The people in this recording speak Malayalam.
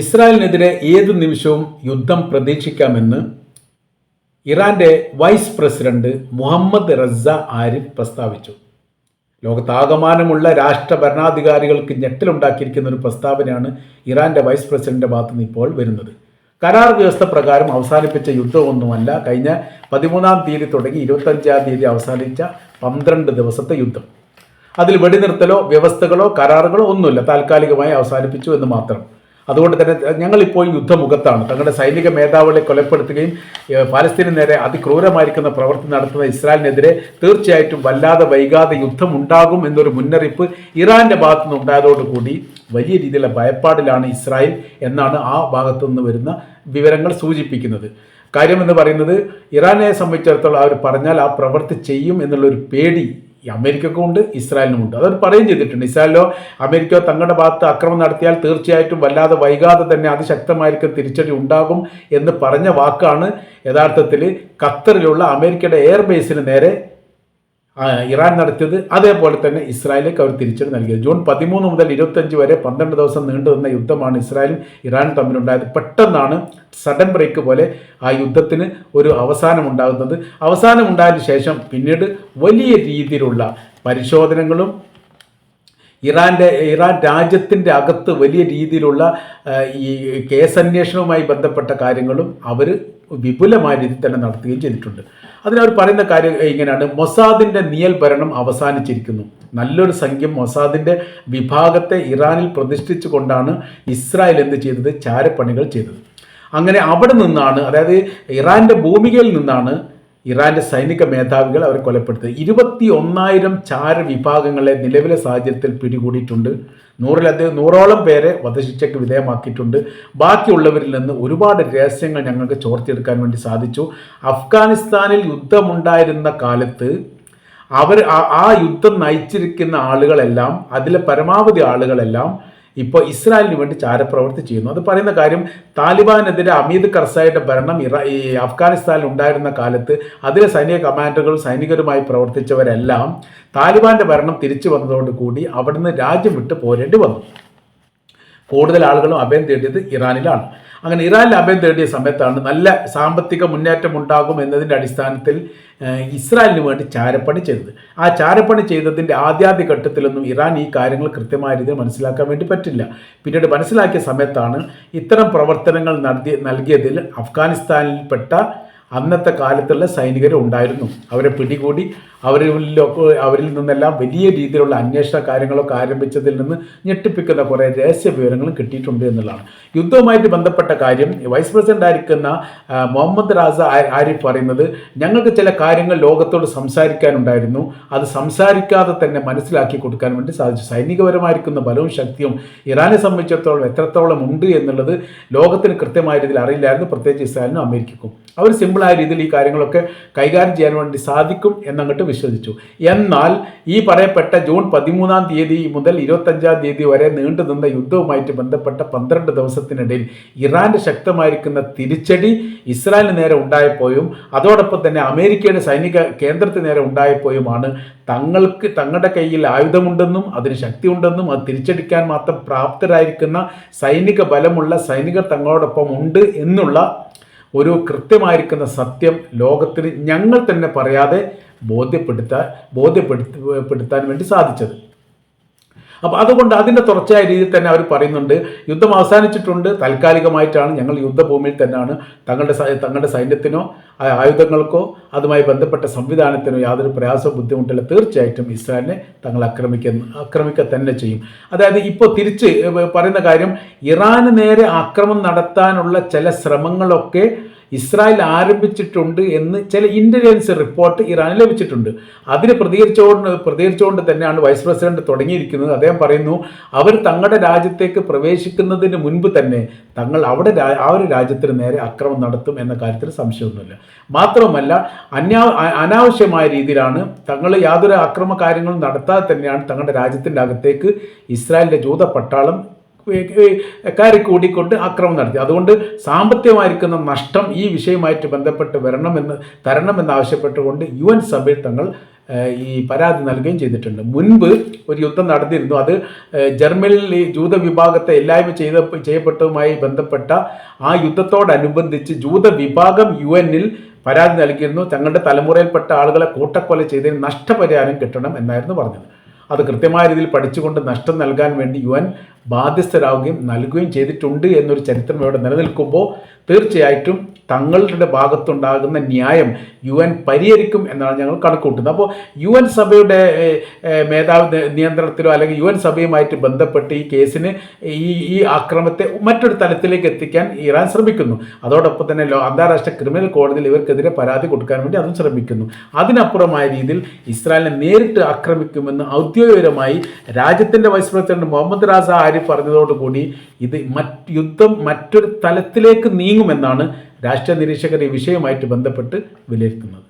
ഇസ്രായേലിനെതിരെ ഏതു നിമിഷവും യുദ്ധം പ്രതീക്ഷിക്കാമെന്ന് ഇറാന്റെ vice president Mohammad Reza Aref പ്രസ്താവിച്ചു. ലോകത്താകമാനമുള്ള രാഷ്ട്ര ഭരണാധികാരികൾക്ക് ഞെട്ടലുണ്ടാക്കിയിരിക്കുന്ന ഒരു പ്രസ്താവനയാണ് ഇറാന്റെ വൈസ് പ്രസിഡന്റിന്റെ ഭാഗത്തുനിന്ന് ഇപ്പോൾ വരുന്നത്. കരാർ വ്യവസ്ഥ പ്രകാരം അവസാനിപ്പിച്ച യുദ്ധമൊന്നുമല്ല. കഴിഞ്ഞ പതിമൂന്നാം തീയതി തുടങ്ങി ഇരുപത്തഞ്ചാം തീയതി അവസാനിച്ച പന്ത്രണ്ട് ദിവസത്തെ യുദ്ധം. അതിൽ വെടിനിർത്തലോ വ്യവസ്ഥകളോ കരാറുകളോ ഒന്നുമില്ല. താൽക്കാലികമായി അവസാനിപ്പിച്ചു എന്ന് മാത്രം. അതുകൊണ്ട് തന്നെ ഞങ്ങളിപ്പോൾ യുദ്ധമുഖത്താണ്. തങ്ങളുടെ സൈനിക മേധാവികളെ കൊലപ്പെടുത്തുകയും പാലസ്തീന് നേരെ അതിക്രൂരമായിരിക്കുന്ന പ്രവൃത്തി നടത്തുന്ന ഇസ്രായേലിനെതിരെ തീർച്ചയായിട്ടും വല്ലാതെ വൈകാതെ യുദ്ധം ഉണ്ടാകും എന്നൊരു മുന്നറിയിപ്പ് ഇറാന്റെ ഭാഗത്തു നിന്നുണ്ടായതോടുകൂടി വലിയ രീതിയിലുള്ള ഭയപ്പാടിലാണ് ഇസ്രായേൽ എന്നാണ് ആ ഭാഗത്തു നിന്ന് വരുന്ന വിവരങ്ങൾ സൂചിപ്പിക്കുന്നത്. കാര്യമെന്ന് പറയുന്നത് ഇറാനെ സംബന്ധിച്ചിടത്തോളം അവർ പറഞ്ഞാൽ ആ പ്രവൃത്തി ചെയ്യും എന്നുള്ളൊരു പേടി ഈ അമേരിക്കക്കും ഉണ്ട് ഇസ്രായേലിനും ഉണ്ട്. അതവർ പറയുകയും ചെയ്തിട്ടുണ്ട്. ഇസ്രായേലോ അമേരിക്കയോ തങ്ങളുടെ ഭാഗത്ത് ആക്രമണം നടത്തിയാൽ തീർച്ചയായിട്ടും വല്ലാതെ വൈകാതെ തന്നെ അതിശക്തമായിരിക്കും തിരിച്ചടി ഉണ്ടാകും എന്ന് പറഞ്ഞ വാക്കാണ് യഥാർത്ഥത്തിൽ ഖത്തറിലുള്ള അമേരിക്കയുടെ എയർബേസിന് നേരെ ആ, ഇറാൻ നടത്തിയത് അതേപോലെ തന്നെ ഇസ്രായേലേക്ക് അവർ തിരിച്ചടി നൽകിയത്. ജൂൺ പതിമൂന്ന് മുതൽ ഇരുപത്തഞ്ച് വരെ പന്ത്രണ്ട് ദിവസം നീണ്ടു നിന്ന യുദ്ധമാണ് ഇസ്രായേലും ഇറാനും തമ്മിലുണ്ടായത്. പെട്ടെന്നാണ് സഡൻ ബ്രേക്ക് പോലെ ആ യുദ്ധത്തിന് ഒരു അവസാനം ഉണ്ടാകുന്നത് അവസാനം ഉണ്ടായതിനു ശേഷം പിന്നീട് വലിയ രീതിയിലുള്ള പരിശോധനകളും ഇറാന്റെ ഇറാൻ രാജ്യത്തിന്റെ അകത്ത് വലിയ രീതിയിലുള്ള ഈ കേസന്വേഷണവുമായി ബന്ധപ്പെട്ട കാര്യങ്ങളും അവർ വിപുലമായ രീതിയിൽ തന്നെ നടത്തുകയും ചെയ്തിട്ടുണ്ട്. അതിനവർ പറയുന്ന കാര്യം ഇങ്ങനെയാണ്. മൊസാദിന്റെ നിയൽ ഭരണം അവസാനിച്ചിരിക്കുന്നു. നല്ലൊരു സംഖ്യം മൊസാദിന്റെ വിഭാഗത്തെ ഇറാനിൽ പ്രതിഷ്ഠിച്ചു കൊണ്ടാണ് ഇസ്രായേൽ എന്ത് ചെയ്തത്? ചാരപ്പണികൾ ചെയ്തത്. അങ്ങനെ അവിടെ നിന്നാണ് അതായത് ഇറാന്റെ ഭൂമികയിൽ നിന്നാണ് ഇറാന്റെ സൈനിക മേധാവികൾ അവരെ കൊലപ്പെടുത്തിയത് ഇരുപത്തി ഒന്നായിരം ചാര വിഭാഗങ്ങളെ നിലവിലെ സാഹചര്യത്തിൽ പിടികൂടിയിട്ടുണ്ട്. നൂറിലധികം നൂറോളം പേരെ വധശിക്ഷയ്ക്ക് വിധേയമാക്കിയിട്ടുണ്ട്. ബാക്കിയുള്ളവരിൽ നിന്ന് ഒരുപാട് രഹസ്യങ്ങൾ ഞങ്ങൾക്ക് ചോർത്തിയെടുക്കാൻ വേണ്ടി സാധിച്ചു. അഫ്ഗാനിസ്ഥാനിൽ യുദ്ധമുണ്ടായിരുന്ന കാലത്ത് അവർ ആ യുദ്ധം നയിച്ചിരിക്കുന്ന ആളുകളെല്ലാം അതിലെ പരമാവധി ആളുകളെല്ലാം ഇപ്പോൾ ഇസ്രായേലിന് വേണ്ടി ചാരപ്രവർത്തി ചെയ്യുന്നു. അത് പറയുന്ന കാര്യം താലിബാനെതിരെ അമീദ് കർസായുടെ ഭരണം ഇറ ഈ അഫ്ഗാനിസ്ഥാനിൽ ഉണ്ടായിരുന്ന കാലത്ത് അതിലെ സൈനിക കമാൻഡറുകളും സൈനികരുമായി പ്രവർത്തിച്ചവരെല്ലാം താലിബാന്റെ ഭരണം തിരിച്ചു വന്നതോടുകൂടി അവിടുന്ന് രാജ്യം വിട്ട് പോരേണ്ടി വന്നു. കൂടുതൽ ആളുകളും അഭയം തേടിയത് ഇറാനിലാണ്. അങ്ങനെ ഇറാനിൽ അഭയം തേടിയ സമയത്താണ് നല്ല സാമ്പത്തിക മുന്നേറ്റം ഉണ്ടാകും എന്നതിന്റെ അടിസ്ഥാനത്തിൽ ഇസ്രായേലിന് വേണ്ടി ചാരപ്പണി ചെയ്തത്. ആ ചാരപ്പണി ചെയ്തതിന്റെ ആദ്യാദ്യ ഘട്ടത്തിലൊന്നും ഇറാൻ ഈ കാര്യങ്ങൾ കൃത്യമായ രീതിയിൽ മനസ്സിലാക്കാൻ വേണ്ടി പറ്റില്ല. പിന്നീട് മനസ്സിലാക്കിയ സമയത്താണ് ഇത്തരം പ്രവർത്തനങ്ങൾ നടത്തി നൽകിയതിൽ അഫ്ഗാനിസ്ഥാനിൽപ്പെട്ട അന്നത്തെ കാലത്തുള്ള സൈനികർ ഉണ്ടായിരുന്നു. അവരെ പിടികൂടി അവരിലൊക്കെ അവരിൽ നിന്നെല്ലാം വലിയ രീതിയിലുള്ള അന്വേഷണ കാര്യങ്ങളൊക്കെ ആരംഭിച്ചതിൽ നിന്ന് ഞെട്ടിപ്പിക്കുന്ന കുറേ രഹസ്യ വിവരങ്ങളും കിട്ടിയിട്ടുണ്ട് എന്നുള്ളതാണ്. യുദ്ധവുമായിട്ട് ബന്ധപ്പെട്ട കാര്യം വൈസ് പ്രസിഡന്റ് ആയിരിക്കുന്ന മുഹമ്മദ് റാസ ആരിഫ് പറയുന്നത് ഞങ്ങൾക്ക് ചില കാര്യങ്ങൾ ലോകത്തോട് സംസാരിക്കാനുണ്ടായിരുന്നു. അത് സംസാരിക്കാതെ തന്നെ മനസ്സിലാക്കി കൊടുക്കാൻ വേണ്ടി സാധിച്ചു. സൈനികപരമായിരിക്കുന്ന ബലവും ശക്തിയും ഇറാനെ സംബന്ധിച്ചിടത്തോളം എത്രത്തോളം ഉണ്ട് എന്നുള്ളത് ലോകത്തിന് കൃത്യമായ രീതിയിൽ അറിയില്ലായിരുന്നു. പ്രത്യേകിച്ച് ഇസ്രായേലിനും അമേരിക്കക്കും. അവർ സിമ്പിളായ രീതിയിൽ ഈ കാര്യങ്ങളൊക്കെ കൈകാര്യം ചെയ്യാൻ വേണ്ടി സാധിക്കും എന്നങ്ങോട്ട് വിശ്വസിച്ചു. എന്നാൽ ഈ പറയപ്പെട്ട ജൂൺ പതിമൂന്നാം തീയതി മുതൽ ഇരുപത്തഞ്ചാം തീയതി വരെ നീണ്ടു നിന്ന യുദ്ധവുമായിട്ട് ബന്ധപ്പെട്ട പന്ത്രണ്ട് ദിവസത്തിനിടയിൽ ഇറാന്റെ ശക്തമായിരിക്കുന്ന തിരിച്ചടി ഇസ്രായേലിന് നേരെ ഉണ്ടായപ്പോഴും അതോടൊപ്പം തന്നെ അമേരിക്കയുടെ സൈനിക കേന്ദ്രത്തിന് നേരെ ഉണ്ടായപ്പോഴുമാണ് തങ്ങൾക്ക് തങ്ങളുടെ കയ്യിൽ ആയുധമുണ്ടെന്നും അതിന് ശക്തിയുണ്ടെന്നും അത് തിരിച്ചടിക്കാൻ മാത്രം പ്രാപ്തരായിരിക്കുന്ന സൈനിക ബലമുള്ള സൈനികർ തങ്ങളോടൊപ്പം ഉണ്ട് എന്നുള്ള ഒരു കൃത്യമായിരിക്കുന്ന സത്യം ലോകത്തിന് ഞങ്ങൾ തന്നെ പറയാതെ ബോധ്യപ്പെടുത്താൻ ബോധ്യപ്പെടുത്താൻ വേണ്ടി സാധിച്ചത്. അപ്പോൾ അതുകൊണ്ട് അതിന്റെ തുടർച്ചയായ രീതിയിൽ തന്നെ അവർ പറയുന്നുണ്ട് യുദ്ധം അവസാനിച്ചിട്ടുണ്ട് താൽക്കാലികമായിട്ടാണ് ഞങ്ങൾ യുദ്ധഭൂമിയിൽ തന്നെയാണ്. തങ്ങളുടെ തങ്ങളുടെ സൈന്യത്തിനോ ആയുധങ്ങൾക്കോ അതുമായി ബന്ധപ്പെട്ട സംവിധാനത്തിനോ യാതൊരു പ്രയാസവും ബുദ്ധിമുട്ടില്ല. തീർച്ചയായിട്ടും ഇസ്രായേലിനെ തങ്ങൾ ആക്രമിക്ക ആക്രമിക്കുക തന്നെ ചെയ്യും. അതായത് ഇപ്പോൾ തിരിച്ച് പറയുന്ന കാര്യം ഇറാന് നേരെ ആക്രമം നടത്താനുള്ള ചില ശ്രമങ്ങളൊക്കെ ഇസ്രായേൽ ആരംഭിച്ചിട്ടുണ്ട് എന്ന് ചില ഇന്റലിജൻസ് റിപ്പോർട്ട് ഇറാന് ലഭിച്ചിട്ടുണ്ട്. അതിന് പ്രതികരിച്ചുകൊണ്ട് പ്രതികരിച്ചുകൊണ്ട് തന്നെയാണ് വൈസ് പ്രസിഡന്റ് തുടങ്ങിയിരിക്കുന്നത്. അദ്ദേഹം പറയുന്നു അവർ തങ്ങളുടെ രാജ്യത്തേക്ക് പ്രവേശിക്കുന്നതിന് മുൻപ് തന്നെ തങ്ങൾ അവിടെ ആ ഒരു രാജ്യത്തിന് നേരെ അക്രമം നടത്തും എന്ന കാര്യത്തിൽ സംശയമൊന്നുമില്ല. മാത്രമല്ല അന്യാ അനാവശ്യമായ രീതിയിലാണ് തങ്ങൾ യാതൊരു അക്രമ കാര്യങ്ങളും നടത്താതെ തന്നെയാണ് തങ്ങളുടെ രാജ്യത്തിന്റെ അകത്തേക്ക് ഇസ്രായേലിന്റെ ജൂത പട്ടാളം കയറി കൂടിക്കൊണ്ട് ആക്രമണം നടത്തി. അതുകൊണ്ട് സാമ്പത്തികമായിരിക്കുന്ന നഷ്ടം ഈ വിഷയമായിട്ട് ബന്ധപ്പെട്ട് വരണമെന്ന് തരണമെന്ന് ആവശ്യപ്പെട്ടുകൊണ്ട് യു എൻ സഭയിൽ തങ്ങൾ ഈ പരാതി നൽകുകയും ചെയ്തിട്ടുണ്ട്. മുൻപ് ഒരു യുദ്ധം നടന്നിരുന്നു. അത് ജർമ്മനിയിൽ ജൂത വിഭാഗത്തെ എല്ലായ്മ ചെയ്ത ചെയ്യപ്പെട്ടതുമായി ബന്ധപ്പെട്ട ആ യുദ്ധത്തോടനുബന്ധിച്ച് ജൂത വിഭാഗം യു എന്നിൽ പരാതി നൽകിയിരുന്നു. തങ്ങളുടെ തലമുറയിൽപ്പെട്ട ആളുകളെ കൂട്ടക്കൊല ചെയ്തതിന് നഷ്ടപരിഹാരം കിട്ടണം എന്നായിരുന്നു പറഞ്ഞത്. അത് കൃത്യമായ രീതിയിൽ പഠിച്ചുകൊണ്ട് നഷ്ടം നൽകാൻ വേണ്ടി യു എൻ ബാധ്യസ്ഥരാകുകയും നൽകുകയും ചെയ്തിട്ടുണ്ട് എന്നൊരു ചരിത്രം ഇവിടെ നിലനിൽക്കുമ്പോൾ തീർച്ചയായിട്ടും തങ്ങളുടെ ഭാഗത്തുണ്ടാകുന്ന ന്യായം യു എൻ പരിഹരിക്കും എന്നാണ് ഞങ്ങൾ കണക്കൂട്ടുന്നത് അപ്പോൾ യു എൻ സഭയുടെ മേധാവി നിയന്ത്രണത്തിലോ അല്ലെങ്കിൽ യു എൻ സഭയുമായിട്ട് ബന്ധപ്പെട്ട് ഈ കേസിന് ഈ ഈ ആക്രമത്തെ മറ്റൊരു തലത്തിലേക്ക് എത്തിക്കാൻ ഇറാൻ ശ്രമിക്കുന്നു. അതോടൊപ്പം തന്നെ അന്താരാഷ്ട്ര ക്രിമിനൽ കോടതിയിൽ ഇവർക്കെതിരെ പരാതി കൊടുക്കാൻ വേണ്ടി അതും ശ്രമിക്കുന്നു. അതിനപ്പുറമായ രീതിയിൽ ഇസ്രായേലിനെ നേരിട്ട് ആക്രമിക്കുമെന്ന് ഔദ്യോഗികപരമായി രാജ്യത്തിന്റെ vice president Mohammad Reza Aref പറഞ്ഞതോടുകൂടി ഇത് മറ്റ് യുദ്ധം മറ്റൊരു തലത്തിലേക്ക് നീങ്ങുമെന്നാണ് രാഷ്ട്രീയ നിരീക്ഷകർ ഈ വിഷയവുമായിട്ട് ബന്ധപ്പെട്ട് വിലയിരുത്തുന്നത്.